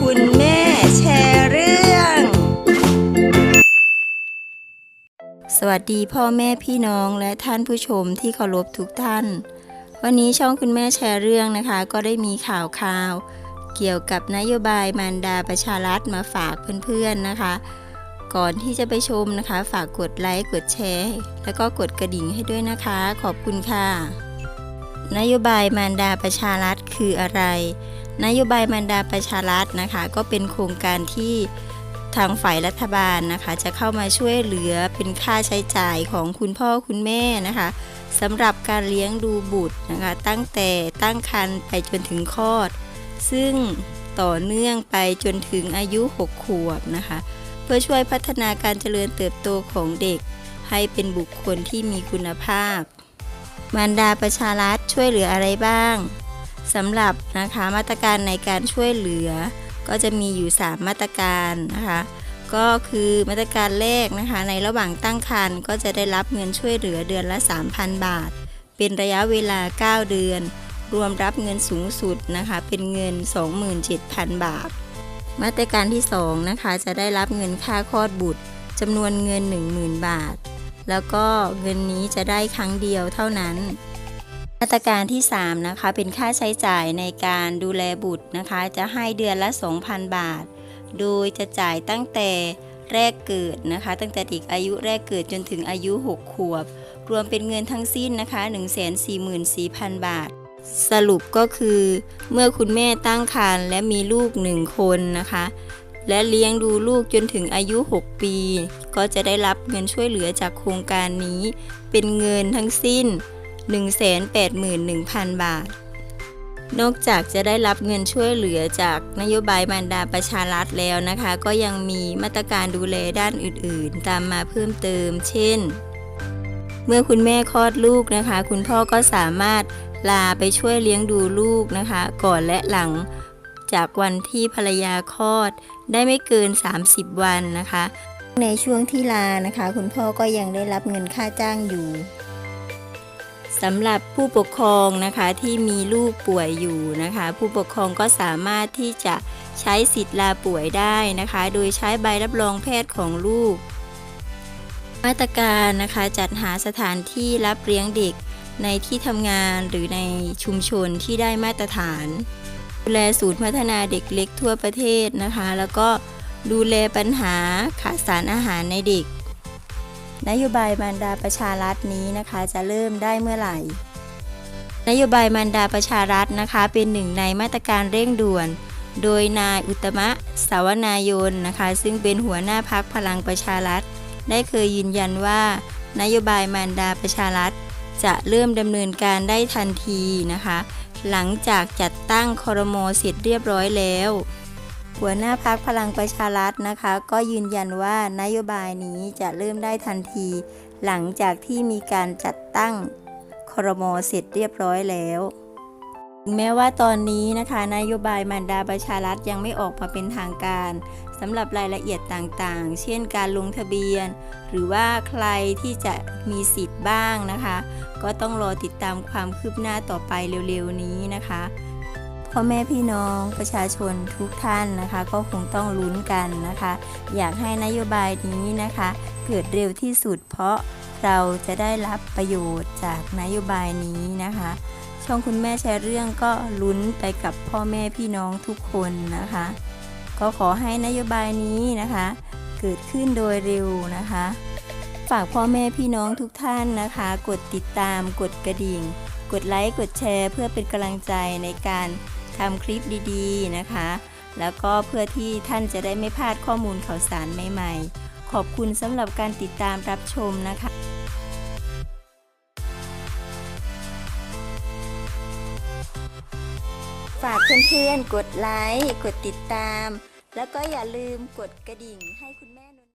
คุณแม่แชร์เรื่อง สวัสดีพ่อแม่พี่น้องและท่านผู้ชมที่เคารพทุกท่าน วันนี้ช่องคุณแม่แชร์เรื่องนะคะ ก็ได้มีข่าวข่าว เกี่ยวกับนโยบายมารดาประชารัฐมาฝากเพื่อนๆนะคะ ก่อนที่จะไปชมนะคะ ฝากกดไลค์กดแชร์ แล้วก็กดกระดิ่งให้ด้วยนะคะ ขอบคุณค่ะนโยบายมารดาประชารัฐคืออะไร นโยบายมารดาประชารัฐนะคะ ก็เป็นโครงการที่ทางฝ่ายรัฐบาลนะคะ จะเข้ามาช่วยเหลือเป็นค่าใช้จ่ายของคุณพ่อคุณแม่นะคะสำหรับการเลี้ยงดูบุตรนะคะ ตั้งแต่ตั้งครรภ์ไปจนถึงคลอด ซึ่งต่อเนื่องไปจนถึงอายุ 6 ขวบนะคะ เพื่อช่วยพัฒนาการเจริญเติบโตของเด็ก ให้เป็นบุคคลที่มีคุณภาพ มารดาประชารัฐช่วยเหลืออะไรบ้าง สำหรับนะคะมาตรการในการช่วยเหลือ ก็จะมีอยู่ 3 มาตรการนะคะก็คือมาตรการแรกนะคะในระหว่างตั้งครรภ์ก็จะได้รับเงินช่วยเหลือเดือนละ 3,000 บาท เป็นระยะเวลา 9 เดือน รวมรับเงินสูงสุดนะคะเป็นเงิน 27,000 บาท มาตรการที่2นะคะจะได้รับเงินค่าคลอดบุตรจำนวนเงิน 10,000 บาท แล้วก็เงินนี้จะได้ครั้งเดียวเท่านั้น มาตรการที่ 3 นะคะ เป็นค่าใช้จ่ายในการดูแลบุตรนะคะ จะให้เดือนละ 2,000 บาท โดยจะจ่ายตั้งแต่แรกเกิดนะคะ ตั้งแต่เด็กอายุแรกเกิดจนถึงอายุ 6 ขวบ รวมเป็นเงินทั้งสิ้นนะคะ 144,000 บาท สรุปก็คือ เมื่อคุณแม่ตั้งครรภ์และมีลูก 1 คนนะคะ และเลี้ยงดูลูกจนถึงอายุ 6 ปี ก็จะได้รับเงินช่วยเหลือจากโครงการนี้ เป็นเงินทั้งสิ้น 181,000 บาท นอกจากจะได้รับเงินช่วยเหลือจากนโยบายมารดาประชารัฐแล้วนะคะ ก็ยังมีมาตรการดูแลด้านอื่นๆ ตามมาเพิ่มเติม เช่น เมื่อคุณแม่คลอดลูกนะคะ คุณพ่อก็สามารถลาไปช่วยเลี้ยงดูลูกนะคะ ก่อนและหลังจากวันที่ภรรยาคลอดได้ไม่เกิน 30 วันนะคะ ในช่วงที่ลานะคะ คุณพ่อก็ยังได้รับเงินค่าจ้างอยู่ สำหรับผู้ปกครองนะคะที่มีลูกป่วยอยู่นะคะ ผู้ปกครองก็สามารถที่จะใช้สิทธิ์ลาป่วยได้นะคะ โดยใช้ใบรับรองแพทย์ของลูก มาตรการนะคะจัดหาสถานที่รับเลี้ยงเด็กในที่ทำงานหรือในชุมชนที่ได้มาตรฐาน ดูแลศูนย์พัฒนาเด็กเล็กทั่วประเทศนะคะ แล้วก็ดูแลปัญหาขาดสารอาหารในเด็ก นโยบายมารดาประชารัฐนี้นะคะจะเริ่มได้เมื่อไหร่ นโยบายมารดาประชารัฐนะคะเป็นหนึ่งในมาตรการเร่งด่วน โดยนายอุตมะสาวนายนนะคะ ซึ่งเป็นหัวหน้าพักพลังประชารัฐ ได้เคยยืนยันว่า นโยบายมารดาประชารัฐ จะเริ่มดำเนินการได้ทันทีนะคะ หลังจากจัดตั้งคอรมอเสร็จเรียบร้อยแล้ว หัวหน้าพักพลังประชารัฐนะคะ ก็ยืนยันว่านโยบายนี้จะเริ่มได้ทันที หลังจากที่มีการจัดตั้งคอรมอเสร็จเรียบร้อยแล้วถึงแม้ว่าตอนนี้นะคะนโยบายมารดาประชารัฐยังไม่ออกมาเป็นทางการสำหรับรายละเอียดต่างๆ เช่นการลงทะเบียน หรือว่าใครที่จะมีสิทธิ์บ้างนะคะ ก็ต้องรอติดตามความคืบหน้าต่อไปเร็วๆนี้นะคะ พ่อแม่พี่น้องประชาชนทุกท่านนะคะ ก็คงต้องลุ้นกันนะคะ อยากให้นโยบายนี้นะคะ เกิดเร็วที่สุดเพราะเราจะได้รับประโยชน์จากนโยบายนี้นะคะ ช่องคุณแม่แชร์เรื่องก็ลุ้นไปกับพ่อแม่พี่น้องทุกคนนะคะ ก็ขอให้นโยบายนี้นะคะ เกิดขึ้นโดยเร็วนะคะ ฝากพ่อแม่พี่น้องทุกท่านนะคะ กดติดตามกดกระดิ่ง กดไลค์กดแชร์ เพื่อเป็นกำลังใจในการ ทำคลิปดีๆนะคะ แล้วก็เพื่อที่ท่านจะได้ไม่พลาดข้อมูลข่าวสารใหม่ๆ ขอบคุณสำหรับการติดตามรับชมนะคะฝากเพื่อนๆ กดไลค์ กดติดตาม แล้วก็อย่าลืมกดกระดิ่งให้คุณแม่